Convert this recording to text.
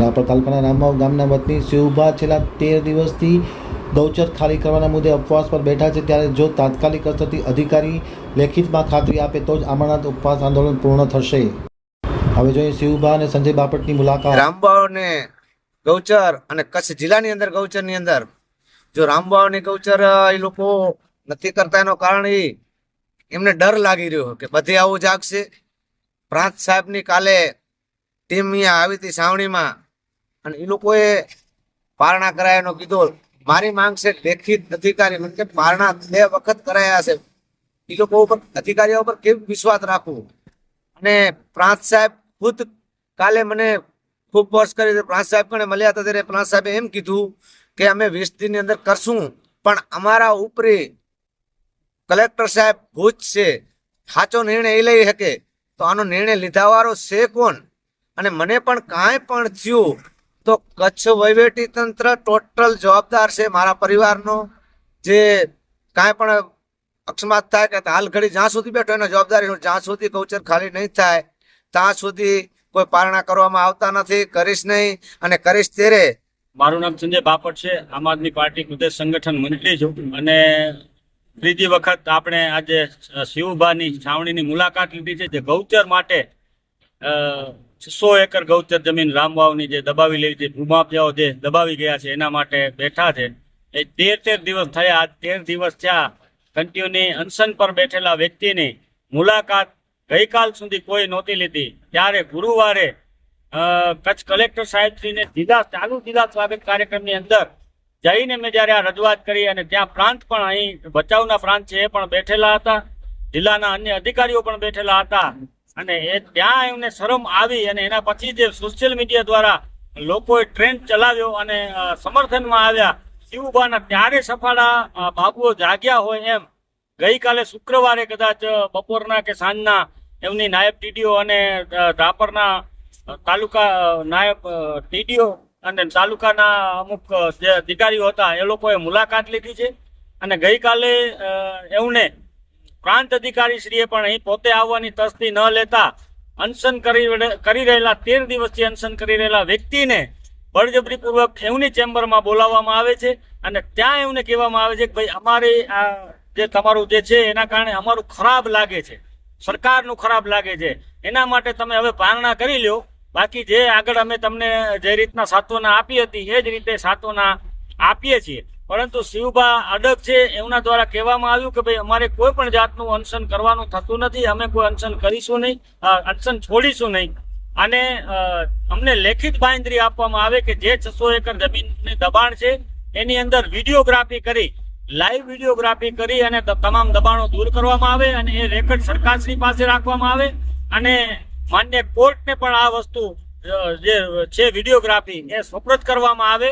રાપર તાલુકાના રામવાવ ગામના વતની શિવભા છેલ્લા તેર દિવસથી ગૌચર ખાલી કરવાના મુદ્દે ઉપવાસ પર બેઠા છે. ત્યારે જો તાત્કાલિક અસરથી અધિકારી લેખિતમાં ખાતરી આપે તો જ અમરનાથ ઉપવાસ આંદોલન પૂર્ણ થશે. હવે જોઈએ શિવભા અને સંજય બાપટની મુલાકાત. રામબાવ ને ગૌચર અને કચ્છ જિલ્લાની અંદર ગૌચરની અંદર જો રામબાવની ગૌચર એ લોકો નથી કરતા એનો કારણ એમને ડર લાગી રહ્યો કે બધે આવું જાગશે. પ્રાંત સાહેબની કાલે ટીમ અહીંયા આવી હતી સાવણીમાં. અને એ લોકોએ પારણા કરાયાનો કીધો, મારી માંગ છે લેખિત અધિકારી. મને કે, પારણા બે વખત કરાયા છે. એ લોકો ઉપર અધિકારીઓ ઉપર કેવું વિશ્વાસ રાખવું? અને પ્રાંત સાહેબ ખુદ કાલે મને ખૂબ વર્ષ કરી. પ્રાંત સાહેબ કને મળ્યા હતા ત્યારે પ્રાંત સાહેબે એમ કીધું કે, અમે વીસ દિનની અંદર કરશું, પણ અમારા ઉપરી કલેક્ટર સાહેબ ભૂજ છે. સાચો નિર્ણય એ લઈ શકે. તો આનો નિર્ણય લીધાવાળો છે કોણ? અને મને પણ કાંઈ પણ થયું તો કચ્છ વહીવટી તંત્ર ટોટલ જવાબદાર છે મારા પરિવારનો. જે કાંઈ પણ અકસ્માત થાય કે હાલ ઘડી જ્યાં સુધી બેઠો એનો જવાબદારી હું જ્યાં સુધી કૌચર ખાલી નહીં થાય, ત્યાં સુધી કોઈ પારણા કરવામાં આવતા નથી, કરીશ નહીં અને કરીશ ત્યારે મારું નામ સંજય બાપટ છે, આમ આદમી પાર્ટી પ્રદેશ સંગઠન મંત્રી છું અને ત્રીજી વખત આપણે આજે શિવભાની છાવણીની મુલાકાત લીધી છે જે ગૌચર માટે સો એકર ગૌચર જમીન રામવાવની જે દબાવી લેવી છે, ભૂમાફિયાઓ જે દબાવી ગયા છે, એના માટે બેઠા છે. એ તેર તેર દિવસ થયા. તેર દિવસ થયા. કંટીઓની અનશન પર બેઠેલા વ્યક્તિની મુલાકાત ગઈકાલ સુધી કોઈ નહોતી લીધી. ત્યારે ગુરુવારે કચ્છ કલેક્ટર સાહેબશ્રીને સીધા, ચાલુ જિલ્લા સ્વાગત કાર્યક્રમની અંદર જઈને મેં જ્યારે આ રજૂઆત કરી અને ત્યાં પ્રાંત પણ અહીં બચાવના પ્રાંત છે એ પણ બેઠેલા હતા. જિલ્લાના અન્ય અધિકારીઓ પણ બેઠેલા હતા. અને એ ત્યાં એમને શરમ આવી અને એના પછી જે સોશિયલ મીડિયા દ્વારા લોકોએ ટ્રેન્ડ ચલાવ્યો અને સમર્થનમાં આવ્યા, શિવબાના ત્યારે સફાળા બાબુઓ જાગ્યા હોય એમ. ગઈકાલે શુક્રવારે કદાચ બપોરના કે સાંજના એમની નાયબ ટીડીઓ અને રાપરના તાલુકા નાયબ ટીડીઓ અને તાલુકાના અમુક જે અધિકારીઓ હતા, એ લોકોએ મુલાકાત લીધી છે. અને ગઈકાલે એમને પ્રાંત અધિકારી શ્રીએ પણ અહીં પોતે આવવાની તસ્દી ન લેતા અનશન કરી રહેલા તેર દિવસથી અનશન કરી રહેલા વ્યક્તિને બળજબરીપૂર્વક એમની ચેમ્બરમાં બોલાવવામાં આવે છે અને ત્યાં એમને કહેવામાં આવે છે કે ભાઈ અમારે આ જે તમારું જે છે એના કારણે અમારું ખરાબ લાગે છે. સરકારનું ખરાબ લાગે છે. એના માટે તમે હવે પારણા કરી લ્યો. બાકી જે આગળ અમે તમને જે રીતના સાત્વના આપી હતી એ જ રીતે સાત્વના આપીએ છીએ. પરંતુ શિવબા અડગ છે એમના દ્વારા કહેવામાં આવ્યું કે ભાઈ, અમારે કોઈ પણ જાતનું અનશન કરવાનું થતું નથી, અમે કોઈ અનશન કરીશું નહીં અનશન છોડીશું નહીં. અને અમને લેખિત બાંધરી આપવામાં આવે કે જે છસો એકર જમીનને દબાણ છે, એની અંદર વિડીયોગ્રાફી કરી, લાઈવ વિડીયોગ્રાફી કરી અને તમામ દબાણો દૂર કરવામાં આવે અને એ રેકર્ડ સરકારશ્રી પાસે રાખવામાં આવે. અને માન્ય કોર્ટને પણ આ વસ્તુ જે છે વિડીયોગ્રાફી, એ સુપ્રત કરવામાં આવે.